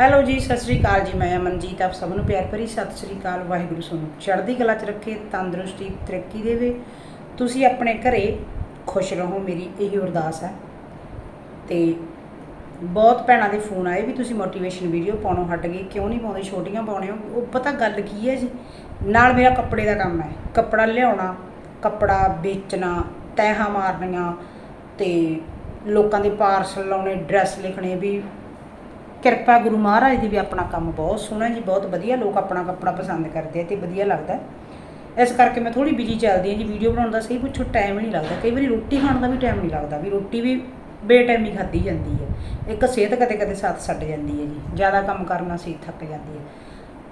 Hello ਜੀ, ਸਤਿ ਸ੍ਰੀ ਅਕਾਲ ਜੀ। ਮੈਂ ਅਮਨਜੀਤ, ਆਪ ਸਭ ਨੂੰ ਪਿਆਰ ਭਰੀ ਸਤਿ ਸ੍ਰੀ ਅਕਾਲ। ਵਾਹਿਗੁਰੂ ਸਾਨੂੰ। ਚੜ੍ਹਦੀ ਕਲਾ 'ਚ ਰੱਖੇ, ਤੰਦਰੁਸਤੀ, ਤਰੱਕੀ ਦੇਵੇ। ਤੁਸੀਂ ਆਪਣੇ ਘਰੇ ਖੁਸ਼ ਰਹੋ, ਮੇਰੀ ਇਹੀ ਅਰਦਾਸ ਹੈ। ਤੇ ਬਹੁਤ ਭੈਣਾਂ ਦੇ ਫੋਨ ਆਏ ਵੀ ਤੁਸੀਂ ਮੋਟੀਵੇਸ਼ਨ ਵੀਡੀਓ ਪਾਉਣੋਂ ਹਟ ਗਏ। ਕਿਉਂ ਨਹੀਂ ਪਾਉਂਦੇ? ਛੋਟੀਆਂ ਪਾਉਣੇ ਹੋ। ਉਹ ਪਤਾ ਗੱਲ ਕੀ ਹੈ ਜੀ? ਨਾਲ ਮੇਰਾ ਕੱਪੜੇ ਦਾ ਕੰਮ ਹੈ। ਕੱਪੜਾ ਲਿਆਉਣਾ, ਕੱਪੜਾ ਵੇਚਣਾ, ਤੈਹਾਂ ਮਾਰਨੀਆਂ ਤੇ ਲੋਕਾਂ ਦੇ ਪਾਰਸਲ ਲਾਉਣੇ ਡਰੈਸ ਲਿਖਣੇ ਵੀ ਕਿਰਪਾ ਗੁਰੂ ਮਹਾਰਾਜ ਦੀ ਵੀ ਆਪਣਾ ਕੰਮ ਬਹੁਤ ਸੋਹਣਾ ਜੀ, ਬਹੁਤ ਵਧੀਆ ਲੋਕ ਆਪਣਾ ਕੱਪੜਾ ਪਸੰਦ ਕਰਦੇ ਆ ਤੇ ਵਧੀਆ ਲੱਗਦਾ। ਇਸ ਕਰਕੇ ਮੈਂ ਥੋੜੀ ਬਿਜ਼ੀ ਚੱਲਦੀ ਹਾਂ ਜੀ ਵੀਡੀਓ ਬਣਾਉਣ ਦਾ ਸਹੀ ਪੁੱਛੋ ਟਾਈਮ ਨਹੀਂ ਲੱਗਦਾ। ਕਈ ਵਾਰੀ ਰੋਟੀ ਖਾਣ ਦਾ ਵੀ ਟਾਈਮ ਨਹੀਂ ਲੱਗਦਾ ਵੀ ਰੋਟੀ ਵੀ ਬੇਟਾਈਮੀ ਖਾਧੀ ਜਾਂਦੀ ਹੈ। ਇੱਕ ਸਿਹਤ ਕਦੇ ਕਦੇ ਸਾਥ ਛੱਡ ਜਾਂਦੀ ਹੈ ਜੀ, ਜ਼ਿਆਦਾ ਕੰਮ ਕਰਨਾ ਸੀ ਥੱਕ ਜਾਂਦੀ ਹੈ।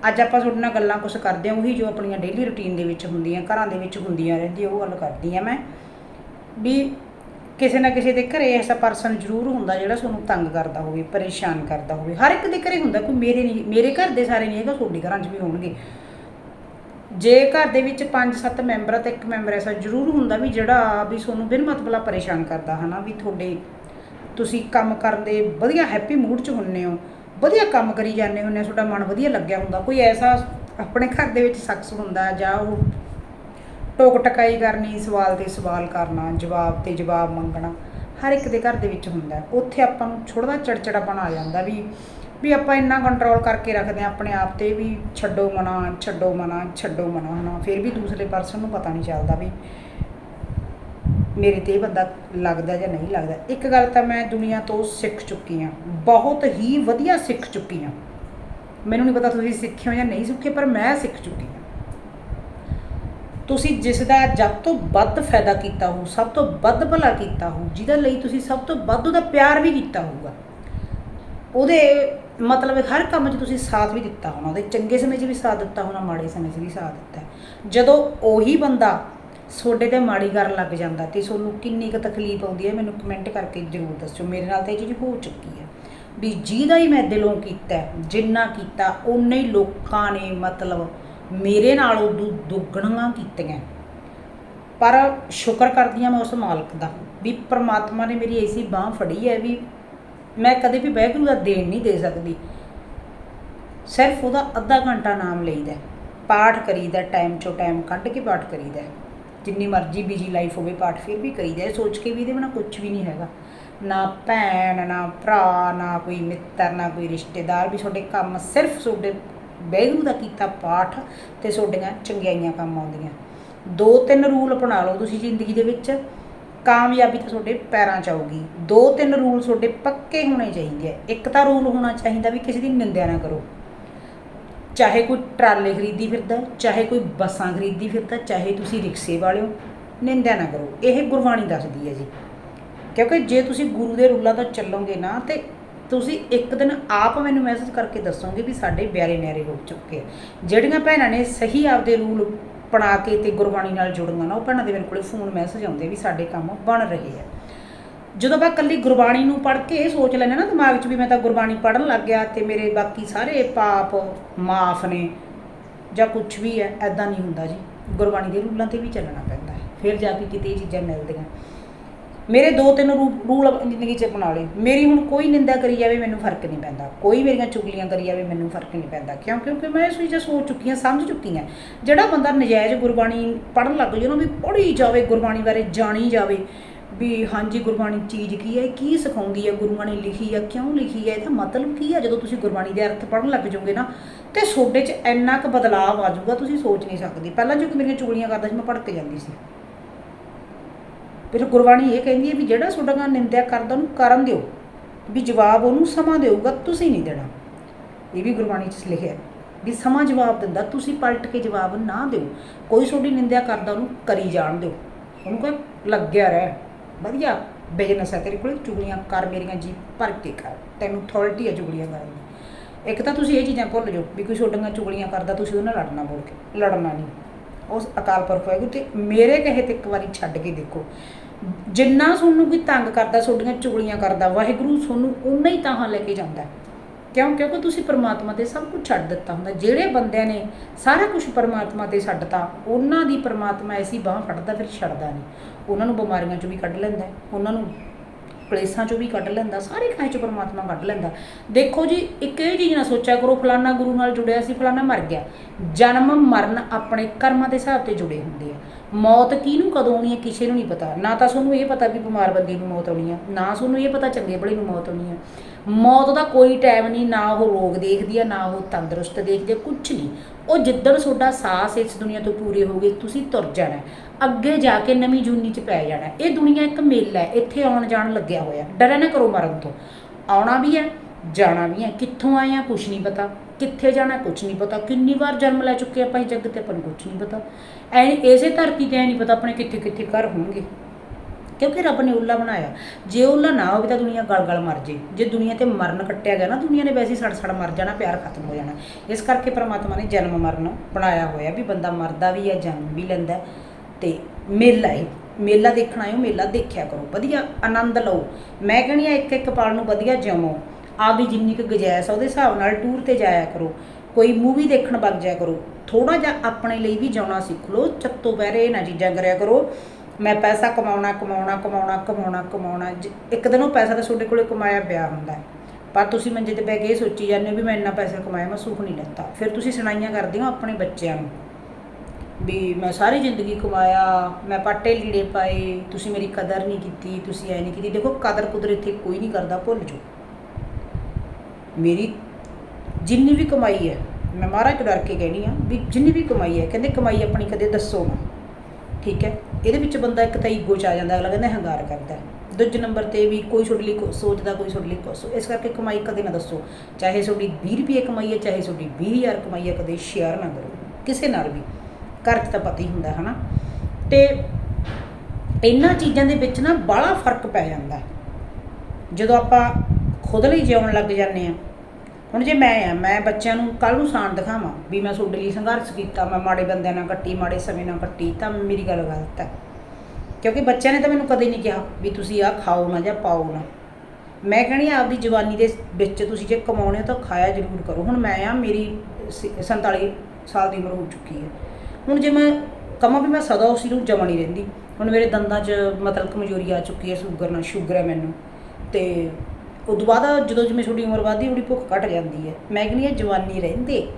ਅੱਜ ਆਪਾਂ ਤੁਹਾਡੇ ਨਾਲ ਗੱਲਾਂ ਕੁਝ ਕਰਦੇ ਹਾਂ, ਉਹੀ ਜੋ ਆਪਣੀਆਂ ਡੇਲੀ ਰੁਟੀਨ ਦੇ ਵਿੱਚ ਹੁੰਦੀਆਂ, ਘਰਾਂ ਦੇ ਵਿੱਚ ਹੁੰਦੀਆਂ ਰਹਿੰਦੀਆਂ, ਉਹ ਗੱਲ ਕਰਦੀ ਹਾਂ ਮੈਂ। ਵੀ ਕਿਸੇ ਨਾ ਕਿਸੇ ਦੇ ਘਰੇ ਐਸਾ ਪਰਸਨ ਜ਼ਰੂਰ ਹੁੰਦਾ ਜਿਹੜਾ ਤੁਹਾਨੂੰ ਤੰਗ ਕਰਦਾ ਹੋਵੇ, ਪਰੇਸ਼ਾਨ ਕਰਦਾ ਹੋਵੇ। ਹਰ ਇੱਕ ਦੇ ਘਰੇ ਹੁੰਦਾ, ਕੋਈ ਮੇਰੇ ਨਹੀਂ, ਮੇਰੇ ਘਰ ਦੇ ਸਾਰੇ ਨਹੀਂ ਹੈਗਾ, ਤੁਹਾਡੇ ਘਰਾਂ 'ਚ ਵੀ ਹੋਣਗੇ। ਜੇ ਘਰ ਦੇ ਵਿੱਚ 5-7 ਮੈਂਬਰ ਆ ਤਾਂ ਇੱਕ ਮੈਂਬਰ ਐਸਾ ਜ਼ਰੂਰ ਹੁੰਦਾ ਵੀ ਜਿਹੜਾ ਵੀ ਤੁਹਾਨੂੰ ਬਿਨ ਮਤਲਬ ਪਰੇਸ਼ਾਨ ਕਰਦਾ, ਹਨਾ, ਵੀ ਤੁਹਾਡੇ ਤੁਸੀਂ ਕੰਮ ਕਰਨ ਦੇ ਵਧੀਆ ਹੈਪੀ ਮੂਡ 'ਚ ਹੁੰਨੇ ਹੋ, ਵਧੀਆ ਕੰਮ ਕਰੀ ਜਾਂਦੇ ਹੁੰਨੇ ਹੋ, ਤੁਹਾਡਾ ਮਨ ਵਧੀਆ ਲੱਗਿਆ ਹੁੰਦਾ। ਕੋਈ ਐਸਾ ਆਪਣੇ ਘਰ ਦੇ ਵਿੱਚ ਸ਼ਖਸ ਹੁੰਦਾ ਜਾਂ ਉਹ ਟੋਕ ਟਕਾਈ ਕਰਨੀ, ਸਵਾਲ ਤੇ ਸਵਾਲ ਕਰਨਾ, ਜਵਾਬ ਤੇ ਜਵਾਬ ਮੰਗਣਾ, ਹਰ ਇੱਕ ਦੇ ਘਰ ਦੇ ਵਿੱਚ ਹੁੰਦਾ ਉੱਥੇ ਆਪਾਂ ਨੂੰ ਥੋੜਾ ਚੜਚੜਾਪਣ ਆ ਜਾਂਦਾ ਵੀ ਵੀ ਆਪਾਂ ਇੰਨਾ ਕੰਟਰੋਲ ਕਰਕੇ ਰੱਖਦੇ ਆ ਆਪਣੇ ਆਪ ਤੇ ਵੀ ਛੱਡੋ ਮਨਾ ਛੱਡੋ ਮਨਾ ਛੱਡੋ ਮਨਾ, ਹਨਾ। ਫਿਰ ਵੀ ਦੂਸਰੇ ਪਰਸਨ ਨੂੰ ਪਤਾ ਨਹੀਂ ਚੱਲਦਾ ਵੀ ਮੇਰੇ ਤੇ ਇਹ ਬੰਦਾ ਲੱਗਦਾ ਜਾਂ ਨਹੀਂ ਲੱਗਦਾ। ਇੱਕ ਗੱਲ ਤਾਂ ਮੈਂ ਦੁਨੀਆ ਤੋਂ ਸਿੱਖ ਚੁੱਕੀ ਆ ਬਹੁਤ ਹੀ ਵਧੀਆ ਸਿੱਖ ਚੁੱਕੀ ਆ ਮੈਨੂੰ ਨਹੀਂ ਪਤਾ ਤੁਸੀਂ ਸਿੱਖਿਓ ਜਾਂ ਨਹੀਂ ਸਿੱਖੇ, ਪਰ ਮੈਂ ਸਿੱਖ ਚੁੱਕੀ ਆ ਤੁਸੀਂ ਜਿਸ ਦਾ ਜਦ ਤੋਂ ਵੱਧ ਫਾਇਦਾ ਕੀਤਾ ਹੋ ਸਭ ਤੋਂ ਵੱਧ ਭਲਾ ਕੀਤਾ ਹੋ ਜਿਹਦੇ ਲਈ ਤੁਸੀਂ ਸਭ ਤੋਂ ਵੱਧ ਉਹਦਾ ਪਿਆਰ ਵੀ ਕੀਤਾ ਹੋਊਗਾ। ਉਹਦੇ ਮਤਲਬ ਹਰ ਕੰਮ 'ਚ ਤੁਸੀਂ ਸਾਥ ਵੀ ਦਿੱਤਾ ਹੋਣਾ, ਉਹਦੇ ਚੰਗੇ ਸਮੇਂ 'ਚ ਵੀ ਸਾਥ ਦਿੱਤਾ ਹੋਣਾ, ਮਾੜੇ ਸਮੇਂ 'ਚ ਵੀ ਸਾਥ ਦਿੱਤਾ। ਜਦੋਂ ਉਹੀ ਬੰਦਾ ਤੁਹਾਡੇ ਤੇ ਮਾੜੀ ਕਰਨ ਲੱਗ ਜਾਂਦਾ ਤੇ ਤੁਹਾਨੂੰ ਕਿੰਨੀ ਕੁ ਤਕਲੀਫ ਆਉਂਦੀ ਹੈ, ਮੈਨੂੰ ਕਮੈਂਟ ਕਰਕੇ ਜ਼ਰੂਰ ਦੱਸਿਓ। ਮੇਰੇ ਨਾਲ ਤਾਂ ਇਹ ਚੀਜ਼ ਹੋ ਚੁੱਕੀ ਹੈ ਵੀ ਜਿਹਦਾ ਹੀ ਮੈਂ ਦਿਲੋਂ ਕੀਤਾ, ਜਿੰਨਾ ਕੀਤਾ ਉਨੇ ਹੀ ਲੋਕਾਂ ਨੇ ਮਤਲਬ ਮੇਰੇ ਨਾਲ ਉਦੋਂ ਦੁੱਗਣੀਆਂ ਕੀਤੀਆਂ। ਪਰ ਸ਼ੁਕਰ ਕਰਦੀ ਹਾਂ ਮੈਂ ਉਸ ਮਾਲਕ ਦਾ ਵੀ ਪ੍ਰਮਾਤਮਾ ਨੇ ਮੇਰੀ ਐਸੀ ਬਾਹ ਫੜੀ ਹੈ ਵੀ ਮੈਂ ਕਦੇ ਵੀ ਵਾਹਿਗੁਰੂ ਦਾ ਦੇਣ ਨਹੀਂ ਦੇ ਸਕਦੀ। ਸਿਰਫ ਉਹਦਾ ਅੱਧਾ ਘੰਟਾ ਨਾਮ ਲਈਦਾ ਹੈ। ਪਾਠ ਕਰੀਦਾ ਟਾਈਮ ਚੋਂ ਟਾਈਮ ਕੱਢ ਕੇ ਪਾਠ ਕਰੀਦਾ ਜਿੰਨੀ ਮਰਜ਼ੀ ਬਿਜ਼ੀ ਲਾਈਫ ਹੋਵੇ ਪਾਠ ਫਿਰ ਵੀ ਕਰੀਦਾ ਹੈ, ਸੋਚ ਕੇ ਵੀ ਇਹਦੇ ਬਿਨਾ ਕੁਝ ਵੀ ਨਹੀਂ ਹੈਗਾ। ਨਾ ਭੈਣ ਨਾ ਭਰਾ ਨਾ ਕੋਈ ਮਿੱਤਰ ਨਾ ਕੋਈ ਰਿਸ਼ਤੇਦਾਰ ਵੀ ਤੁਹਾਡੇ ਕੰਮ ਸਿਰਫ ਤੁਹਾਡੇ ਵਾਹਿਗੁਰੂ ਦਾ ਕੀਤਾ ਪਾਠ ਤੇ ਤੁਹਾਡੀਆਂ ਚੰਗਿਆਈਆਂ ਕੰਮ ਆਉਂਦੀਆਂ। ਦੋ ਤਿੰਨ ਰੂਲ ਅਪਣਾ ਲਓ ਤੁਸੀਂ ਜ਼ਿੰਦਗੀ ਦੇ ਵਿੱਚ, ਕਾਮਯਾਬੀ ਤਾਂ ਤੁਹਾਡੇ ਪੈਰਾਂ 'ਚ ਆਊਗੀ। ਦੋ ਤਿੰਨ ਰੂਲ ਤੁਹਾਡੇ ਪੱਕੇ ਹੋਣੇ ਚਾਹੀਦੇ ਆ। ਇੱਕ ਤਾਂ ਰੂਲ ਹੋਣਾ ਚਾਹੀਦਾ ਵੀ ਕਿਸੇ ਦੀ ਨਿੰਦਿਆ ਨਾ ਕਰੋ। ਚਾਹੇ ਕੋਈ ਟਰਾਲੇ ਖਰੀਦੀ ਫਿਰਦਾ, ਚਾਹੇ ਕੋਈ ਬੱਸਾਂ ਖਰੀਦੀ ਫਿਰਦਾ, ਚਾਹੇ ਤੁਸੀਂ ਰਿਕਸ਼ੇ ਵਾਲਿਓ, ਨਿੰਦਿਆ ਨਾ ਕਰੋ। ਇਹ ਗੁਰਬਾਣੀ ਦੱਸਦੀ ਹੈ ਜੀ। ਕਿਉਂਕਿ ਜੇ ਤੁਸੀਂ ਗੁਰੂ ਦੇ ਰੂਲਾਂ ਤੋਂ ਚੱਲੋਗੇ ਨਾ ਤੇ ਤੁਸੀਂ ਇੱਕ ਦਿਨ ਆਪ ਮੈਨੂੰ ਮੈਸੇਜ ਕਰਕੇ ਦੱਸੋਗੇ ਵੀ ਸਾਡੇ ਬਿਆਰੇ ਨਿਆਰੇ ਹੋ ਚੁੱਕੇ ਆ। ਜਿਹੜੀਆਂ ਭੈਣਾਂ ਨੇ ਸਹੀ ਆਪਦੇ ਰੂਲ ਬਣਾ ਕੇ ਤੇ ਗੁਰਬਾਣੀ ਨਾਲ ਜੁੜੀਆਂ ਨਾ, ਉਹ ਭੈਣਾਂ ਦੇ ਮੇਰੇ ਕੋਲੇ ਫੋਨ ਮੈਸੇਜ ਆਉਂਦੇ ਵੀ ਸਾਡੇ ਕੰਮ ਬਣ ਰਹੇ ਆ। ਜਦੋਂ ਮੈਂ ਕੱਲੀ ਗੁਰਬਾਣੀ ਨੂੰ ਪੜ੍ਹ ਕੇ ਇਹ ਸੋਚ ਲੈਣਾ ਨਾ ਦਿਮਾਗ 'ਚ ਵੀ ਮੈਂ ਤਾਂ ਗੁਰਬਾਣੀ ਪੜ੍ਹਨ ਲੱਗ ਗਿਆ ਤੇ ਮੇਰੇ ਬਾਕੀ ਸਾਰੇ ਪਾਪ ਮਾਫ ਨੇ ਜਾਂ ਕੁਝ ਵੀ ਹੈ ਐਦਾਂ ਨਹੀਂ ਹੁੰਦਾ ਜੀ। ਗੁਰਬਾਣੀ ਦੇ ਰੂਲਾਂ ਤੇ ਵੀ ਚੱਲਣਾ ਪੈਂਦਾ ਹੈ। ਫਿਰ ਜਾ ਕੇ ਕਿਤੇ ਇਹ ਚੀਜ਼ਾਂ ਮਿਲਦੀਆਂ। ਮੇਰੇ ਦੋ ਤਿੰਨ ਰੂ- ਰੂਲ ਆਪਣੀ ਜ਼ਿੰਦਗੀ 'ਚ ਅਪਣਾ ਲਏ। ਮੇਰੀ ਹੁਣ ਕੋਈ ਨਿੰਦਾ ਕਰੀ ਜਾਵੇ, ਮੈਨੂੰ ਫ਼ਰਕ ਨਹੀਂ ਪੈਂਦਾ। ਕੋਈ ਮੇਰੀਆਂ ਚੁਗਲੀਆਂ ਕਰੀ ਜਾਵੇ, ਮੈਨੂੰ ਫ਼ਰਕ ਨਹੀਂ ਪੈਂਦਾ। ਕਿਉਂ? ਕਿਉਂਕਿ ਮੈਂ ਇਸ ਚੀਜ਼ਾਂ ਸੋਚ ਚੁੱਕੀ ਹਾਂ, ਸਮਝ ਚੁੱਕੀ ਹਾਂ। ਜਿਹੜਾ ਬੰਦਾ ਨਜਾਇਜ਼ ਗੁਰਬਾਣੀ ਪੜ੍ਹਨ ਲੱਗ ਜਾਏ ਨਾ ਵੀ ਪੜ੍ਹੀ ਜਾਵੇ ਗੁਰਬਾਣੀ ਬਾਰੇ, ਜਾਣੀ ਜਾਵੇ ਵੀ ਹਾਂਜੀ, ਗੁਰਬਾਣੀ ਚੀਜ਼ ਕੀ ਹੈ, ਕੀ ਸਿਖਾਉਂਦੀ ਹੈ, ਗੁਰੂਆਂ ਨੇ ਲਿਖੀ ਹੈ, ਕਿਉਂ ਲਿਖੀ ਹੈ, ਇਹਦਾ ਮਤਲਬ ਕੀ ਹੈ? ਜਦੋਂ ਤੁਸੀਂ ਗੁਰਬਾਣੀ ਦੇ ਅਰਥ ਪੜ੍ਹਨ ਲੱਗ ਜਾਓਗੇ ਨਾ, ਤੇ ਤੁਹਾਡੇ 'ਚ ਇੰਨਾ ਕੁ ਬਦਲਾਅ ਆ ਜਾਊਗਾ, ਤੁਸੀਂ ਸੋਚ ਨਹੀਂ ਸਕਦੇ। ਪਹਿਲਾਂ ਜੋ ਕਿ ਮੇਰੀਆਂ ਚੁਗਲੀਆਂ ਕਰਦਾ ਸੀ, ਮੈਂ ਭੜਕ ਜਾਂਦੀ ਸੀ। ਫਿਰ ਗੁਰਬਾਣੀ ਇਹ ਕਹਿੰਦੀ ਹੈ ਵੀ ਜਿਹੜਾ ਤੁਹਾਡਾ ਨਾਲ ਨਿੰਦਿਆ ਕਰਦਾ ਉਹਨੂੰ ਕਰਨ ਦਿਓ, ਵੀ ਜਵਾਬ ਉਹਨੂੰ ਸਮਾਂ ਦੇਊਗਾ, ਤੁਸੀਂ ਨਹੀਂ ਦੇਣਾ। ਇਹ ਵੀ ਗੁਰਬਾਣੀ 'ਚ ਲਿਖਿਆ ਵੀ ਸਮਾਂ ਜਵਾਬ ਦਿੰਦਾ, ਤੁਸੀਂ ਪਲਟ ਕੇ ਜਵਾਬ ਨਾ ਦਿਓ। ਕੋਈ ਤੁਹਾਡੀ ਨਿੰਦਿਆ ਕਰਦਾ ਉਹਨੂੰ ਕਰੀ ਜਾਣ ਦਿਓ। ਉਹਨੂੰ ਕੋਈ ਲੱਗਿਆ ਰਹਿ। ਵਧੀਆ ਬਿਜ਼ਨਸ ਹੈ ਤੇਰੇ ਕੋਲ, ਚੁਗਲੀਆਂ ਕਰ ਮੇਰੀਆਂ ਜੀ ਭਰ ਕੇ ਕਰ। ਤੈਨੂੰ ਅਥਾਰਟੀ ਹੈ ਚੁਗਲੀਆਂ ਕਰਨ ਦੀ। ਇੱਕ ਤਾਂ ਤੁਸੀਂ ਇਹ ਚੀਜ਼ਾਂ ਭੁੱਲ ਜਾਓ ਵੀ ਕੋਈ ਛੋਟੀਆਂ ਚੁਗਲੀਆਂ ਕਰਦਾ, ਤੁਸੀਂ ਉਹਦੇ ਲੜਨਾ ਬੋਲ ਕੇ, ਲੜਨਾ ਨਹੀਂ। ਉਸ ਅਕਾਲ ਪੁਰਖ ਹੋਏਗਾ ਤੇ ਮੇਰੇ ਕਹੇ ਤੇ ਇੱਕ ਵਾਰੀ ਛੱਡ ਕੇ ਦੇਖੋ। ਜਿੰਨਾ ਤੁਹਾਨੂੰ ਕੋਈ ਤੰਗ ਕਰਦਾ, ਤੁਹਾਡੀਆਂ ਚੁਗਲੀਆਂ ਕਰਦਾ, ਵਾਹਿਗੁਰੂ ਤੁਹਾਨੂੰ ਉਨਾ ਹੀ ਤਾਹਾਂ ਲੈ ਕੇ ਜਾਂਦਾ ਕਿਉਂ? ਕਿਉਂਕਿ ਤੁਸੀਂ ਪਰਮਾਤਮਾ ਤੇ ਸਭ ਕੁਝ ਛੱਡ ਦਿੱਤਾ ਹੁੰਦਾ। ਜਿਹੜੇ ਬੰਦਿਆਂ ਨੇ ਸਾਰਾ ਕੁਝ ਪਰਮਾਤਮਾ ਤੇ ਛੱਡਤਾ, ਉਹਨਾਂ ਦੀ ਪਰਮਾਤਮਾ ਐਸੀ ਬਾਹ ਫੜਦਾ, ਫਿਰ ਛੱਡਦਾ ਨਹੀਂ। ਉਹਨਾਂ ਨੂੰ ਬਿਮਾਰੀਆਂ ਚੋਂ ਵੀ ਕੱਢ ਲੈਂਦਾ ਉਹਨਾਂ ਨੂੰ ਕਲੇਸ਼ਾਂ ਚੋਂ ਵੀ ਕੱਢ ਲੈਂਦਾ, ਸਾਰੇ ਖਾਂ ਚੋਂ ਪਰਮਾਤਮਾ ਕੱਢ ਲੈਂਦਾ। ਦੇਖੋ ਜੀ, ਇੱਕ ਇਹ ਚੀਜ਼ ਨਾ ਸੋਚਿਆ ਕਰੋ, ਫਲਾਨਾ ਗੁਰੂ ਨਾਲ ਜੁੜਿਆ ਸੀ, ਫਲਾਨਾ ਮਰ ਗਿਆ। ਜਨਮ, ਮਰਨ ਆਪਣੇ ਕਰਮਾਂ ਦੇ ਹਿਸਾਬ ਤੇ ਜੁੜੇ ਹੁੰਦੇ ਆ। ਮੌਤ ਕਿਹਨੂੰ ਕਦੋਂ ਆਉਣੀ ਹੈ, ਕਿਸੇ ਨੂੰ ਨਹੀਂ ਪਤਾ। ਨਾ ਤਾਂ ਤੁਹਾਨੂੰ ਇਹ ਪਤਾ ਵੀ ਬਿਮਾਰ ਬੰਦੇ ਨੂੰ ਮੌਤ ਆਉਣੀ ਆ, ਨਾ ਤੁਹਾਨੂੰ ਇਹ ਪਤਾ ਚੰਗੇ ਭਲੇ ਨੂੰ ਮੌਤ ਆਉਣੀ ਆ। ਮੌਤ ਦਾ ਕੋਈ ਟਾਈਮ ਨਹੀਂ, ਨਾ ਉਹ ਰੋਗ ਦੇਖਦੀ ਆ, ਨਾ ਉਹ ਤੰਦਰੁਸਤ ਦੇਖਦੀ ਆ ਕੁਝ ਨਹੀਂ। ਉਹ ਜਿੱਦਣ ਤੁਹਾਡਾ ਸਾਹ ਇਸ ਦੁਨੀਆ ਤੋਂ ਪੂਰੇ ਹੋਗੇ ਤੁਸੀਂ ਤੁਰ ਜਾਣਾ। ਅੱਗੇ ਜਾ ਕੇ ਨਵੀਂ ਜੂਨੀ ਚ ਪੈ ਜਾਣਾ ਇਹ ਦੁਨੀਆ ਇੱਕ ਮੇਲਾ ਹੈ, ਇੱਥੇ ਆਉਣ ਜਾਣ ਲੱਗਿਆ ਹੋਇਆ। ਡਰਿਆ ਨਾ ਕਰੋ ਮਰਨ ਤੋਂ। ਆਉਣਾ ਵੀ ਹੈ, ਜਾਣਾ ਵੀ ਹੈ। ਕਿੱਥੋਂ ਆਏ ਆ ਕੁਝ ਨਹੀਂ ਪਤਾ। ਕਿੱਥੇ ਜਾਣਾ ਕੁਝ ਨਹੀਂ ਪਤਾ। ਕਿੰਨੀ ਵਾਰ ਜਨਮ ਲੈ ਚੁੱਕੇ ਆਪਾਂ ਇਸ ਜੱਗ ਤੇ, ਆਪਾਂ ਨੂੰ ਕੁਝ ਨਹੀਂ ਪਤਾ। ਐ ਇਸੇ ਧਰਤੀ ਤੇ ਐ ਨਹੀਂ ਪਤਾ ਆਪਣੇ ਕਿੱਥੇ ਕਿੱਥੇ ਘਰ ਹੋਣਗੇ। ਕਿਉਂਕਿ ਰੱਬ ਨੇ ਉੱਲਾ ਬਣਾਇਆ। ਜੇ ਉੱਲਾ ਨਾ ਹੋਵੇ ਤਾਂ ਦੁਨੀਆ ਗਲ ਗਲ ਮਰ ਜੇ। ਜੇ ਦੁਨੀਆ ਤੇ ਮਰਨ ਕੱਟਿਆ ਗਿਆ ਨਾ, ਦੁਨੀਆ ਨੇ ਵੈਸੇ ਹੀ ਸੜ ਸੜ ਮਰ ਜਾਣਾ, ਪਿਆਰ ਖਤਮ ਹੋ ਜਾਣਾ। ਇਸ ਕਰਕੇ ਪਰਮਾਤਮਾ ਨੇ ਜਨਮ ਮਰਨ ਬਣਾਇਆ ਹੋਇਆ ਵੀ ਬੰਦਾ ਮਰਦਾ ਵੀ ਹੈ, ਜਨਮ ਵੀ ਲੈਂਦਾ ਤੇ ਮੇਲਾ ਹੈ ਮੇਲਾ ਦੇਖਣ ਆਇਓ, ਮੇਲਾ ਦੇਖਿਆ ਕਰੋ। ਵਧੀਆ ਆਨੰਦ ਲਓ। ਮੈਂ ਕਹਿੰਦੀ ਆ ਇੱਕ ਇੱਕ ਪਲ ਨੂੰ ਵਧੀਆ ਜਿਉਮੋ ਵੀ ਜਿੰਨੀ ਕੁ ਗੁੰਜਾਇਸ਼ ਆ, ਉਹਦੇ ਹਿਸਾਬ ਨਾਲ ਟੂਰ ਤੇ ਜਾਇਆ ਕਰੋ। ਕੋਈ ਮੂਵੀ ਦੇਖਣ ਵਗ ਜਾਇਆ ਕਰੋ। ਥੋੜਾ ਜਿਹਾ ਆਪਣੇ ਲਈ ਵੀ ਜਿਉਣਾ ਸਿੱਖ ਲਓ। ਚੱਤੋ ਪਹਿਰੇ ਇਹ ਨਾ ਚੀਜ਼ਾਂ ਕਰਿਆ ਕਰੋ। ਮੈਂ ਪੈਸਾ ਕਮਾਉਣਾ ਕਮਾਉਣਾ ਕਮਾਉਣਾ ਕਮਾਉਣਾ ਕਮਾਉਣਾ। ਜ- ਇੱਕ ਦਿਨ ਉਹ ਪੈਸਾ ਤਾਂ ਤੁਹਾਡੇ ਕੋਲੇ ਕਮਾਇਆ ਪਿਆ ਹੁੰਦਾ ਹੈ। ਪਰ ਤੁਸੀਂ ਮੰਜੇ ਤੇ ਬਹਿ ਕੇ ਇਹ ਸੋਚੀ ਜਾਂਦੇ ਹੋ ਵੀ ਮੈਂ ਇੰਨਾ ਪੈਸਾ ਕਮਾਇਆ, ਮੈਂ ਸੁੱਖ ਨਹੀਂ ਲੈਤਾ ਫਿਰ ਤੁਸੀਂ ਸੁਣਾਈਆਂ ਕਰਦੇ ਹੋ ਆਪਣੇ ਬੱਚਿਆਂ ਨੂੰ। ਵੀ ਮੈਂ ਸਾਰੀ ਜ਼ਿੰਦਗੀ ਕਮਾਇਆ, ਮੈਂ ਪਾਟੇ ਲੀੜੇ ਪਾਏ, ਤੁਸੀਂ ਮੇਰੀ ਕਦਰ ਨਹੀਂ ਕੀਤੀ, ਤੁਸੀਂ ਐ ਨਹੀਂ ਕੀਤੀ। ਦੇਖੋ, ਕਦਰ ਕੁਦਰ ਇੱਥੇ ਕੋਈ ਨਹੀਂ ਕਰਦਾ, ਭੁੱਲ ਜਾਓ। ਮੇਰੀ ਜਿੰਨੀ ਵੀ ਕਮਾਈ ਹੈ, ਮੈਂ ਮਹਾਰਾਜ ਤੋਂ ਡਰ ਕੇ ਕਹਿਣੀ ਆ ਵੀ ਜਿੰਨੀ ਵੀ ਕਮਾਈ ਹੈ, ਕਹਿੰਦੇ ਕਮਾਈ ਆਪਣੀ ਕਦੇ ਦੱਸੋ ਨਾ। ਠੀਕ ਹੈ? ਇਹਦੇ ਵਿੱਚ ਬੰਦਾ ਇੱਕ ਤਾਂ ਈਗੋ ਚ ਆ ਜਾਂਦਾ, ਅਗਲਾ ਕਹਿੰਦਾ ਹੰਕਾਰ ਕਰਦਾ ਦੂਜੇ ਨੰਬਰ ਤੇ ਵੀ ਕੋਈ ਤੁਹਾਡੇ ਲਈ ਕੁਛ ਸੋਚਦਾ, ਕੋਈ ਤੁਹਾਡੇ ਲਈ ਕੁਛ ਇਸ ਕਰਕੇ ਕਮਾਈ ਕਦੇ ਨਾ ਦੱਸੋ। ਚਾਹੇ ਤੁਹਾਡੀ 20 ਰੁਪਏ ਕਮਾਈ ਹੈ, ਚਾਹੇ ਤੁਹਾਡੀ 20000 ਕਮਾਈ ਹੈ, ਕਦੇ ਸ਼ੇਅਰ ਨਾ ਕਰੋ। ਕਿਸੇ ਨਾਲ ਵੀ। ਘਰ 'ਚ ਤਾਂ ਪਤਾ ਹੀ ਹੁੰਦਾ, ਹਨਾ। ਤੇ ਇਹਨਾਂ ਚੀਜ਼ਾਂ ਦੇ ਵਿੱਚ ਨਾ ਬੜਾ ਫ਼ਰਕ ਪੈ ਜਾਂਦਾ। ਜਦੋਂ ਆਪਾਂ ਖੁਦ ਲਈ ਜਿਉਣ ਲੱਗ ਜਾਂਦੇ ਆ ਹੁਣ ਜੇ ਮੈਂ ਆ, ਮੈਂ ਬੱਚਿਆਂ ਨੂੰ ਕੱਲ ਨੂੰ ਸਾਨ ਦਿਖਾਵਾਂ ਵੀ ਮੈਂ ਤੁਹਾਡੇ ਲਈ ਸੰਘਰਸ਼ ਕੀਤਾ, ਮੈਂ ਮਾੜੇ ਬੰਦਿਆਂ ਨਾਲ ਕੱਟੀ, ਮਾੜੇ ਸਮੇਂ ਨਾਲ ਕੱਟੀ, ਤਾਂ ਮੇਰੀ ਗੱਲ ਗਲਤ ਹੈ। ਕਿਉਂਕਿ ਬੱਚਿਆਂ ਨੇ ਤਾਂ ਮੈਨੂੰ ਕਦੇ ਨਹੀਂ ਕਿਹਾ ਵੀ ਤੁਸੀਂ ਆਹ ਖਾਓ ਨਾ ਜਾਂ ਪਾਓ ਨਾ। ਮੈਂ ਕਹਿੰਦੀ ਆਪਦੀ ਜਵਾਨੀ ਦੇ ਵਿੱਚ ਤੁਸੀਂ ਜੇ ਕਮਾਉਣੇ ਹੋ ਤਾਂ ਖਾਇਆ ਜ਼ਰੂਰ ਕਰੋ। ਹੁਣ ਮੈਂ ਆ, ਮੇਰੀ ਸ- 47 ਸਾਲ ਦੀ ਉਮਰ ਹੋ ਚੁੱਕੀ ਹੈ। ਹੁਣ ਜੇ ਮੈਂ ਕਮਾਂ ਵੀ ਮੈਂ ਸਦਾ ਉਸੇ ਨੂੰ ਜਮਾ ਨਹੀਂ ਰਹਿੰਦੀ। ਹੁਣ ਮੇਰੇ ਦੰਦਾਂ 'ਚ ਮਤਲਬ ਕਮਜ਼ੋਰੀ ਆ ਚੁੱਕੀ ਹੈ ਸ਼ੂਗਰ ਨਾਲ ਸ਼ੂਗਰ ਹੈ ਮੈਨੂੰ। ਤੇ ਉਦੋਂ ਬਾਅਦ ਜਦੋਂ ਜਿਵੇਂ ਛੋਟੀ ਉਮਰ ਵੱਧਦੀ ਉਹਦੀ ਭੁੱਖ ਘਟ ਜਾਂਦੀ ਹੈ। ਮੈਂ ਕਹਿੰਦੀ ਹਾਂ, ਜਵਾਨੀ ਰਹਿੰਦੇ,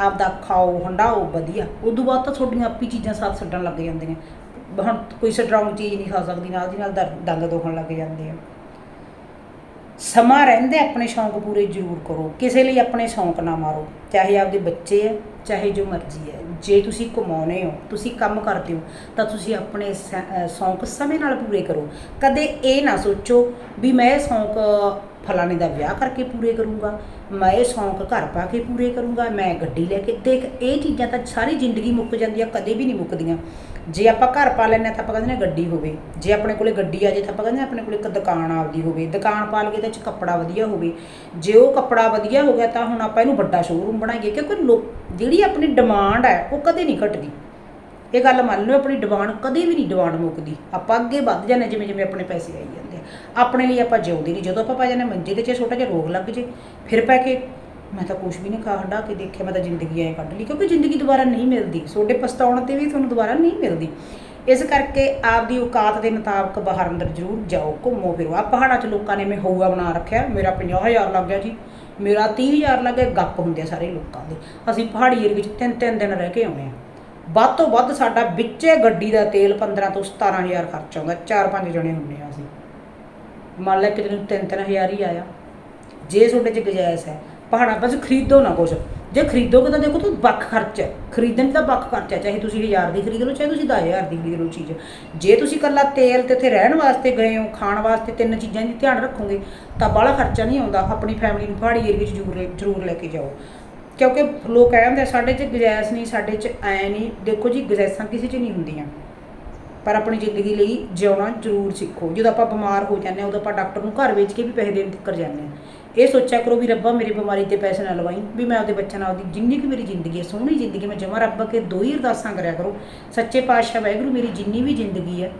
ਆਪਦਾ ਖਾਓ, ਹੰਡਾਓ, ਵਧੀਆ। ਉਦੋਂ ਬਾਅਦ ਤਾਂ ਤੁਹਾਡੀਆਂ ਆਪੀ ਚੀਜ਼ਾਂ ਸਾਥ ਛੱਡਣ ਲੱਗ ਜਾਂਦੀਆਂ। ਹੁਣ ਕੋਈ ਸਟਰੋਂਗ ਚੀਜ਼ ਨਹੀਂ ਖਾ ਸਕਦੀ, ਨਾਲ ਦੀ ਨਾਲ ਦਰ- ਦੰਦ ਦੁਖਣ ਲੱਗ ਜਾਂਦੇ ਆ। ਸਮਾਂ ਰਹਿੰਦੇ ਆਪਣੇ ਸ਼ੌਂਕ ਪੂਰੇ ਜ਼ਰੂਰ ਕਰੋ। ਕਿਸੇ ਲਈ ਆਪਣੇ ਸ਼ੌਂਕ ਨਾ ਮਾਰੋ। ਚਾਹੇ ਆਪਦੇ ਬੱਚੇ ਹੈ, ਚਾਹੇ ਜੋ ਮਰਜ਼ੀ ਹੈ। ਜੇ ਤੁਸੀਂ ਕਮਾਉਨੇ ਹੋ, ਤੁਸੀਂ ਕੰਮ ਕਰਦੇ ਹੋ, ਤਾਂ ਤੁਸੀਂ ਆਪਣੇ ਸ- ਸ਼ੌਂਕ ਸਮੇਂ ਨਾਲ ਪੂਰੇ ਕਰੋ। ਕਦੇ ਇਹ ਨਾ ਸੋਚੋ ਵੀ ਮੈਂ ਇਹ ਸ਼ੌਂਕ ਫਲਾਣੇ ਦਾ ਵਿਆਹ ਕਰਕੇ ਪੂਰੇ ਕਰੂੰਗਾ, ਮੈਂ ਇਹ ਸ਼ੌਂਕ ਘਰ ਪਾ ਕੇ ਪੂਰੇ ਕਰੂੰਗਾ, ਮੈਂ ਗੱਡੀ ਲੈ ਕੇ, ਦੇਖ, ਇਹ ਚੀਜ਼ਾਂ ਤਾਂ ਸਾਰੀ ਜ਼ਿੰਦਗੀ ਮੁੱਕ ਜਾਂਦੀਆਂ, ਕਦੇ ਵੀ ਨਹੀਂ ਮੁੱਕਦੀਆਂ। ਜੇ ਆਪਾਂ ਘਰ ਪਾ ਲੈਂਦੇ ਹਾਂ ਤਾਂ ਆਪਾਂ ਕਹਿੰਦੇ ਨੇ ਗੱਡੀ ਹੋਵੇ। ਜੇ ਆਪਣੇ ਕੋਲੇ ਗੱਡੀ ਆ ਜੇ ਤਾਂ ਆਪਾਂ ਕਹਿੰਦੇ ਹਾਂ ਆਪਣੇ ਕੋਲੇ ਇੱਕ ਦੁਕਾਨ ਆਪਦੀ ਹੋਵੇ। ਦੁਕਾਨ ਪਾ ਲਈਏ ਤਾਂ ਚ ਕੱਪੜਾ ਵਧੀਆ ਹੋਵੇ। ਜੇ ਉਹ ਕੱਪੜਾ ਵਧੀਆ ਹੋ ਗਿਆ ਤਾਂ ਹੁਣ ਆਪਾਂ ਇਹਨੂੰ ਵੱਡਾ ਸ਼ੋਰੂਮ ਬਣਾਈਏ ਕਿਉਂਕਿ ਲੋਕ ਜਿਹੜੀ ਆਪਣੀ ਡਿਮਾਂਡ ਹੈ ਉਹ ਕਦੇ ਨਹੀਂ ਘਟਦੀ। ਇਹ ਗੱਲ ਮੰਨ ਲਓ ਆਪਣੀ ਡਿਮਾਂਡ ਕਦੇ ਵੀ ਨਹੀਂ ਡਿਮਾਂਡ ਮੁੱਕਦੀ। ਆਪਾਂ ਅੱਗੇ ਵੱਧ ਜਾਂਦੇ ਜਿਵੇਂ ਜਿਵੇਂ ਆਪਣੇ ਪੈਸੇ ਆਈ ਜਾਂਦੇ ਆ। ਆਪਣੇ ਲਈ ਆਪਾਂ ਜਿਉਂਦੇ ਨਹੀਂ। ਜਦੋਂ ਆਪਾਂ ਪਾ ਜਾਂਦੇ ਮੰਜੇ ਤੇ ਚ, ਛੋਟਾ ਜਿਹਾ ਰੋਗ ਲੱਗ ਜੇ, ਫਿਰ ਪੈ ਕੇ ਮੈਂ ਤਾਂ ਕੁਝ ਵੀ ਨਹੀਂ ਖਾ ਹੰਡਾ ਕੇ ਦੇਖਿਆ, ਮੈਂ ਤਾਂ ਜ਼ਿੰਦਗੀ ਐ ਕੱਢ ਲਈ, ਕਿਉਂਕਿ ਜ਼ਿੰਦਗੀ ਦੁਬਾਰਾ ਨਹੀਂ ਮਿਲਦੀ। ਤੁਹਾਡੇ ਪਛਤਾਉਣ ਤੇ ਵੀ ਤੁਹਾਨੂੰ ਦੁਬਾਰਾ ਨਹੀਂ ਮਿਲਦੀ। ਇਸ ਕਰਕੇ ਆਪਦੀ ਔਕਾਤ ਦੇ ਮੁਤਾਬਕ ਬਾਹਰ ਅੰਦਰ ਜ਼ਰੂਰ ਜਾਓ, ਘੁੰਮੋ ਫਿਰੋ। ਆ ਪਹਾੜਾਂ 'ਚ ਲੋਕਾਂ ਨੇ ਮੈਂ ਹਊਆ ਬਣਾ ਰੱਖਿਆ, ਮੇਰਾ 50000 ਲੱਗ ਗਿਆ ਜੀ। ਮੇਰਾ 30000 ਲੱਗ ਗਿਆ, ਗੱਪ ਹੁੰਦੇ ਆ ਸਾਰੇ ਲੋਕਾਂ ਦੇ। ਅਸੀਂ ਪਹਾੜੀ ਏਰੀਏ ਵਿੱਚ ਤਿੰਨ ਤਿੰਨ ਦਿਨ ਰਹਿ ਕੇ ਆਉਣੇ ਆ ਵੱਧ ਤੋਂ ਵੱਧ ਸਾਡਾ ਵਿੱਚੇ ਗੱਡੀ ਦਾ ਤੇਲ 15 ਤੋਂ 17000 ਖਰਚ ਆਉਂਦਾ, ਚਾਰ ਪੰਜ ਜਣੇ ਹੁੰਨੇ ਆ ਅਸੀਂ। ਮੰਨ ਲੈ ਕਿ ਤੈਨੂੰ ਤਿੰਨ ਤਿੰਨ ਹਜ਼ਾਰ ਹੀ ਆਇਆ। ਜੇ ਤੁਹਾਡੇ 'ਚ ਗੁਜਾਇਸ ਹੈ ਪਹਾੜਾਂ ਬਸ ਖਰੀਦੋ ਨਾ ਕੁਛ। ਜੇ ਖਰੀਦੋਗੇ ਤਾਂ ਦੇਖੋ ਤੁਸੀਂ ਵੱਖ ਖਰਚ ਹੈ। ਖਰੀਦਣ ਦਾ ਵੱਖ ਖਰਚ ਹੈ, ਚਾਹੇ ਤੁਸੀਂ 1000 ਦੀ ਖਰੀਦ ਲਓ, ਚਾਹੇ ਤੁਸੀਂ 10000 ਦੀ ਖਰੀਦ ਲਓ ਚੀਜ਼। ਜੇ ਤੁਸੀਂ ਇਕੱਲਾ ਤੇਲ ਤੇ ਉੱਥੇ ਰਹਿਣ ਵਾਸਤੇ ਗਏ ਹੋ, ਖਾਣ ਵਾਸਤੇ ਤਿੰਨ ਚੀਜ਼ਾਂ ਦੀ ਧਿਆਨ ਰੱਖੋਗੇ, ਤਾਂ ਬਾਹਲਾ ਖਰਚਾ ਨਹੀਂ ਆਉਂਦਾ। ਆਪਣੀ ਫੈਮਿਲੀ ਨੂੰ ਪਹਾੜੀ ਏਰੀਏ 'ਚ ਜ਼ਰੂਰ ਲੈ- ਜ਼ਰੂਰ ਲੈ ਕੇ ਜਾਓ। ਕਿਉਂਕਿ ਲੋਕ ਕਹਿੰਦੇ ਸਾਡੇ 'ਚ ਗੁੰਜਾਇਸ਼ ਨਹੀਂ, ਸਾਡੇ 'ਚ ਐ ਨਹੀਂ। ਦੇਖੋ ਜੀ ਗੁੰਜਾਇਸ਼ਾਂ ਕਿਸੇ 'ਚ ਨਹੀਂ ਹੁੰਦੀਆਂ। ਪਰ ਆਪਣੀ ਜ਼ਿੰਦਗੀ ਲਈ ਜਿਉਣਾ ਜ਼ਰੂਰ ਸਿੱਖੋ। ਜਦੋਂ ਆਪਾਂ ਬਿਮਾਰ ਹੋ ਜਾਂਦੇ ਹਾਂ, ਉਦੋਂ ਆਪਾਂ ਡਾਕਟਰ ਨੂੰ ਘਰ ਵੇਚ ਕੇ ਵੀ ਪੈਸੇ ਦੇਣ ਤੱਕ ਜਾਂਦੇ ਹਾਂ। ਇਹ ਸੋਚਿਆ ਕਰੋ ਵੀ ਰੱਬਾ, ਮੇਰੀ ਬਿਮਾਰੀ ਤੇ ਪੈਸੇ ਨਾ ਲਵਾਈ, ਵੀ ਮੈਂ ਉਹਦੇ ਬੱਚਿਆਂ ਨਾਲ ਉਹਦੀ ਜਿੰਨੀ ਕੁ ਮੇਰੀ ਜ਼ਿੰਦਗੀ ਹੈ, ਸੋਹਣੀ ਜ਼ਿੰਦਗੀ ਮੈਂ ਜਮਾ ਰੱਬ ਕੇ ਦੋ ਹੀ ਅਰਦਾਸਾਂ ਕਰਿਆ ਕਰੋ। ਸੱਚੇ ਪਾਤਸ਼ਾਹ ਵਾਹਿਗੁਰੂ, ਮੇਰੀ ਜਿੰਨੀ ਵੀ ਜ਼ਿੰਦਗੀ ਹੈ,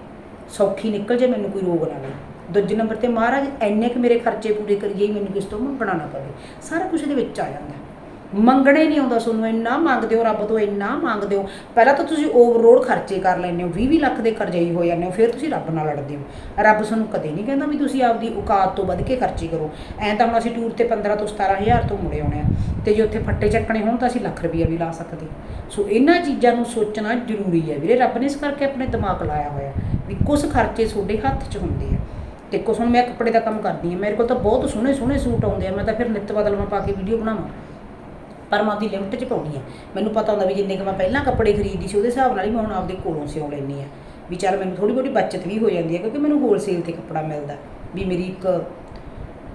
ਸੌਖੀ ਨਿਕਲ ਜੇ ਮੈਨੂੰ ਕੋਈ ਰੋਗ ਨਾ ਲੱਗੇ ਦੂਜੇ ਨੰਬਰ ਤੇ ਮਹਾਰਾਜ ਐਨੇ ਕੁ ਮੇਰੇ ਖਰਚੇ ਪੂਰੇ ਕਰੀਏ ਹੀ ਮੈਨੂੰ ਕਿਸ ਤੋਂ ਬਣਾਉਣਾ ਪਵੇ। ਸਾਰਾ ਕੁਝ ਇਹਦੇ ਵਿੱਚ ਆ ਜਾਂਦਾ। ਮੰਗਣੇ ਨਹੀਂ ਆਉਂਦਾ ਤੁਹਾਨੂੰ ਇੰਨਾ ਮੰਗਦੇ ਹੋ ਰੱਬ ਤੋਂ, ਇੰਨਾ ਮੰਗਦੇ ਹੋ। ਪਹਿਲਾਂ ਤਾਂ ਤੁਸੀਂ ਓਵਰਲੋਡ ਖਰਚੇ ਕਰ ਲੈਂਦੇ ਹੋ 20 20 ਲੱਖ ਦੇ ਕਰਜ਼ਈ ਹੋ ਜਾਂਦੇ ਹੋ, ਫਿਰ ਤੁਸੀਂ ਰੱਬ ਨਾਲ ਲੜਦੇ ਹੋ। ਰੱਬ ਤੁਹਾਨੂੰ ਕਦੇ ਨਹੀਂ ਕਹਿੰਦਾ ਵੀ ਤੁਸੀਂ ਆਪਦੀ ਔਕਾਤ ਤੋਂ ਵੱਧ ਕੇ ਖਰਚੇ ਕਰੋ। ਐਂ ਤਾਂ ਹੁਣ ਅਸੀਂ ਟੂਰ ਤੇ 15 ਤੋਂ 17000 ਤੋਂ ਮੁੜੇ ਆਉਣੇ ਆ। ਤੇ ਜੇ ਉੱਥੇ ਫੱਟੇ ਚੱਕਣੇ ਹੋਣ ਤਾਂ ਅਸੀਂ ਲੱਖ ਰੁਪਈਆ ਵੀ ਲਾ ਸਕਦੇ। ਸੋ ਇਹਨਾਂ ਚੀਜ਼ਾਂ ਨੂੰ ਸੋਚਣਾ ਜ਼ਰੂਰੀ ਹੈ ਵੀਰੇ। ਰੱਬ ਨੇ ਇਸ ਕਰਕੇ ਆਪਣੇ ਦਿਮਾਗ ਲਾਇਆ ਹੋਇਆ ਵੀ ਕੁਝ ਖਰਚੇ ਤੁਹਾਡੇ ਹੱਥ 'ਚ ਹੁੰਦੇ ਆ। ਤੇ ਕੁਛ ਹੁਣ ਮੈਂ ਕੱਪੜੇ ਦਾ ਕੰਮ ਕਰਦੀ ਹਾਂ। ਮੇਰੇ ਕੋਲ ਤਾਂ ਬਹੁਤ ਸੋਹਣੇ ਸੋਹਣੇ ਸੂਟ ਆਉਂਦੇ ਆ। ਮੈਂ ਤਾਂ ਫਿਰ ਨਿੱਤ ਬਦਲਵਾਂ ਪਾ ਕੇ ਵੀਡੀਓ ਬਣਾਵਾਂ। ਪਰ ਮੈਂ ਉਹਦੀ ਲਿਮਟ 'ਚ ਪਾਉਣੀ ਆ। ਮੈਨੂੰ ਪਤਾ ਹੁੰਦਾ ਵੀ ਜਿੰਨੇ ਕੁ ਮੈਂ ਪਹਿਲਾਂ ਕੱਪੜੇ ਖਰੀਦੀ ਸੀ, ਉਹਦੇ ਹਿਸਾਬ ਨਾਲ ਹੀ ਮੈਂ ਹੁਣ ਆਪਦੇ ਕੋਲੋਂ ਸਿਉਂ ਲੈਂਦੀ ਆ। ਵੀ ਚੱਲ ਮੈਨੂੰ ਥੋੜੀ ਬਹੁਤੀ ਬਚਤ ਵੀ ਹੋ ਜਾਂਦੀ ਹੈ ਕਿਉਂਕਿ ਮੈਨੂੰ ਹੋਲਸੇਲ ਤੇ ਕੱਪੜਾ ਮਿਲਦਾ। ਵੀ ਮੇਰੀ ਇੱਕ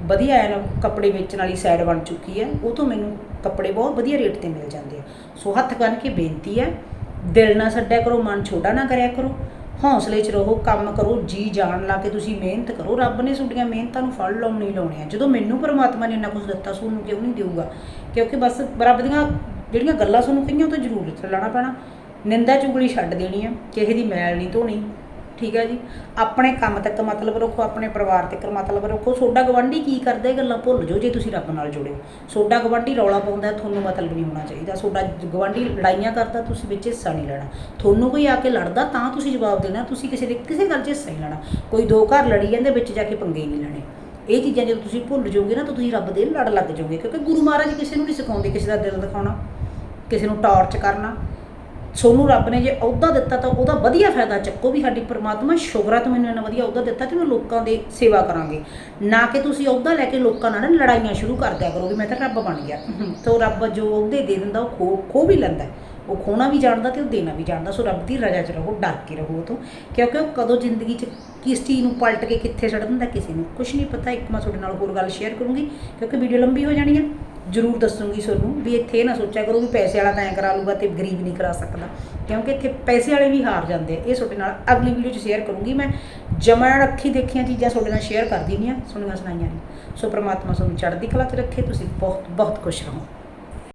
ਵਧੀਆ ਐਨ ਕੱਪੜੇ ਵੇਚਣ ਵਾਲੀ ਸਾਈਡ ਬਣ ਚੁੱਕੀ ਹੈ ਉਹ ਤੋਂ ਮੈਨੂੰ ਕੱਪੜੇ ਬਹੁਤ ਵਧੀਆ ਰੇਟ ਤੇ ਮਿਲ ਜਾਂਦੇ ਆ। ਸੋ ਹੱਥ ਬੰਨ੍ਹ ਕੇ ਬੇਨਤੀ ਹੈ ਦਿਲ ਨਾ ਛੱਡਿਆ ਕਰੋ, ਮਨ ਛੋਟਾ ਨਾ ਕਰਿਆ ਕਰੋ। ਹੌਸਲੇ 'ਚ ਰਹੋ, ਕੰਮ ਕਰੋ, ਜੀ ਜਾਨ ਲਾ ਕੇ ਤੁਸੀਂ ਮਿਹਨਤ ਕਰੋ। ਰੱਬ ਨੇ ਤੁਹਾਡੀਆਂ ਮਿਹਨਤਾਂ ਨੂੰ ਫਲ ਲਾਉਣੇ ਹੀ ਲਾਉਣੇ ਆ ਜਦੋਂ ਮੈਨੂੰ ਪਰਮਾਤਮਾ ਨੇ ਇੰਨਾ ਕੁਝ ਦਿੱਤਾ, ਸੋ ਤੁਹਾਨੂੰ ਕਿਉਂ ਨਹੀਂ ਦੇਊਗਾ? ਕਿਉਂਕਿ ਬਸ ਰੱਬ ਦੀਆਂ ਜਿਹੜੀਆਂ ਗੱਲਾਂ ਤੁਹਾਨੂੰ ਕਹੀਆਂ, ਉਹ ਤਾਂ ਜ਼ਰੂਰ ਚੱਲਣਾ ਪੈਣਾ। ਨਿੰਦਾ ਚੁਗਲੀ ਛੱਡ ਦੇਣੀ ਆ, ਕਿਸੇ ਦੀ ਮੈਲ ਨਹੀਂ ਧੋਣੀ। ਠੀਕ ਹੈ ਜੀ? ਆਪਣੇ ਕੰਮ ਤੱਕ ਮਤਲਬ ਰੱਖੋ, ਆਪਣੇ ਪਰਿਵਾਰ ਤੱਕ ਮਤਲਬ ਰੱਖੋ। ਸੋਡਾ ਗਵੰਡੀ ਕੀ ਕਰਦਾ ਇਹ ਗੱਲਾਂ ਭੁੱਲ ਜਾਓ ਜੇ ਤੁਸੀਂ ਰੱਬ ਨਾਲ ਜੁੜਿਓ ਸੋਡਾ ਗਵੰਡੀ ਰੌਲਾ ਪਾਉਂਦਾ, ਤੁਹਾਨੂੰ ਮਤਲਬ ਨਹੀਂ ਹੋਣਾ ਚਾਹੀਦਾ। ਸੋਡਾ ਗਵੰਡੀ ਲੜਾਈਆਂ ਕਰਦਾ, ਤੁਸੀਂ ਵਿੱਚ ਹਿੱਸਾ ਨਹੀਂ ਲੈਣਾ। ਤੁਹਾਨੂੰ ਕੋਈ ਆ ਕੇ ਲੜਦਾ, ਤਾਂ ਤੁਸੀਂ ਜਵਾਬ ਦੇਣਾ। ਤੁਸੀਂ ਕਿਸੇ ਦੇ, ਕਿਸੇ ਗੱਲ 'ਚ ਹਿੱਸਾ ਨਹੀਂ ਲੈਣਾ। ਕੋਈ ਦੋ ਘਰ ਲੜੀ ਜਾਂਦੇ, ਵਿੱਚ ਜਾ ਕੇ ਪੰਗੇ ਨਹੀਂ ਲੈਣੇ। ਇਹ ਚੀਜ਼ਾਂ ਜਦੋਂ ਤੁਸੀਂ ਭੁੱਲ ਜਾਓਗੇ ਨਾ, ਤਾਂ ਤੁਸੀਂ ਰੱਬ ਦੇ ਲੜ ਲੱਗ ਜਾਓਗੇ। ਕਿਉਂਕਿ ਗੁਰੂ ਮਹਾਰਾਜ ਕਿਸੇ ਨੂੰ ਨਹੀਂ ਸਿਖਾਉਂਦੇ ਕਿਸੇ ਦਾ ਦਿਲ ਦਿਖਾਉਣਾ, ਕਿਸੇ ਨੂੰ ਟਾਰਚ ਕਰਨਾ। ਸੋਨੂੰ ਰੱਬ ਨੇ ਜੇ ਅਹੁਦਾ ਦਿੱਤਾ ਤਾਂ ਉਹਦਾ ਵਧੀਆ ਫਾਇਦਾ ਚੱਕੋ ਵੀ ਸਾਡੀ ਪ੍ਰਮਾਤਮਾ ਸ਼ੁਕਰ ਤੂੰ ਮੈਨੂੰ ਇੰਨਾ ਵਧੀਆ ਅਹੁਦਾ ਦਿੱਤਾ ਤੇ ਮੈਂ ਲੋਕਾਂ ਦੇ ਸੇਵਾ ਕਰਾਂਗੇ। ਨਾ ਕਿ ਤੁਸੀਂ ਅਹੁਦਾ ਲੈ ਕੇ ਲੋਕਾਂ ਨਾਲ ਲੜਾਈਆਂ ਸ਼ੁਰੂ ਕਰ ਦਿਆ ਕਰੋ ਵੀ ਮੈਂ ਤਾਂ ਰੱਬ ਬਣ ਗਿਆ। ਤੋ ਰੱਬ ਜੋ ਅਹੁਦੇ ਦੇ ਦਿੰਦਾ ਉਹ ਖੋ ਖੋ ਵੀ ਲੈਂਦਾ। ਉਹ ਖੋਣਾ ਵੀ ਜਾਣਦਾ ਤੇ ਉਹ ਦੇਣਾ ਵੀ ਜਾਣਦਾ। ਸੋ ਰੱਬ ਦੀ ਰਜਾ 'ਚ ਰਹੋ ਡਰ ਕੇ ਰਹੋ ਤੋਂ। ਕਿਉਂਕਿ ਉਹ ਕਦੋਂ ਜ਼ਿੰਦਗੀ 'ਚ ਕਿਸ ਚੀਜ਼ ਨੂੰ ਪਲਟ ਕੇ ਕਿੱਥੇ ਛੱਡ ਦਿੰਦਾ ਕਿਸੇ ਨੂੰ ਕੁਝ ਨਹੀਂ ਪਤਾ। ਇੱਕ ਮੈਂ ਤੁਹਾਡੇ ਨਾਲ ਹੋਰ ਗੱਲ ਸ਼ੇਅਰ ਕਰੂੰਗੀ ਕਿਉਂਕਿ ਵੀਡੀਓ ਲੰਬੀ ਹੋ ਜਾਣੀ ਹੈ ਜ਼ਰੂਰ ਦੱਸੂੰਗੀ ਤੁਹਾਨੂੰ ਵੀ ਇੱਥੇ ਇਹ ਨਾ ਸੋਚਿਆ ਕਰੋ ਵੀ ਪੈਸੇ ਵਾਲਾ ਤਾਂ ਐਂ ਕਰਾ ਲੂਗਾ ਤੇ ਗਰੀਬ ਨਹੀਂ ਕਰਾ ਸਕਦਾ। ਕਿਉਂਕਿ ਇੱਥੇ ਪੈਸੇ ਵਾਲੇ ਵੀ ਹਾਰ ਜਾਂਦੇ ਇਹ ਤੁਹਾਡੇ ਨਾਲ ਅਗਲੀ ਵੀਡੀਓ 'ਚ ਸ਼ੇਅਰ ਕਰੂੰਗੀ ਮੈਂ। ਜਮਾ ਰੱਖੀ ਦੇਖੀਆਂ ਚੀਜ਼ਾਂ ਤੁਹਾਡੇ ਨਾਲ ਸ਼ੇਅਰ ਕਰਦੀ ਨਹੀਂ ਆ। ਸੁਣੀਆਂ ਸੁਣਾਈਆਂ ਨਹੀਂ ਸੋ ਪ੍ਰਮਾਤਮਾ ਤੁਹਾਨੂੰ ਚੜ੍ਹਦੀ ਕਲਾ 'ਚ ਰੱਖੇ। ਤੁਸੀਂ ਬਹੁਤ ਬਹੁਤ ਖੁਸ਼ ਰਹੋ।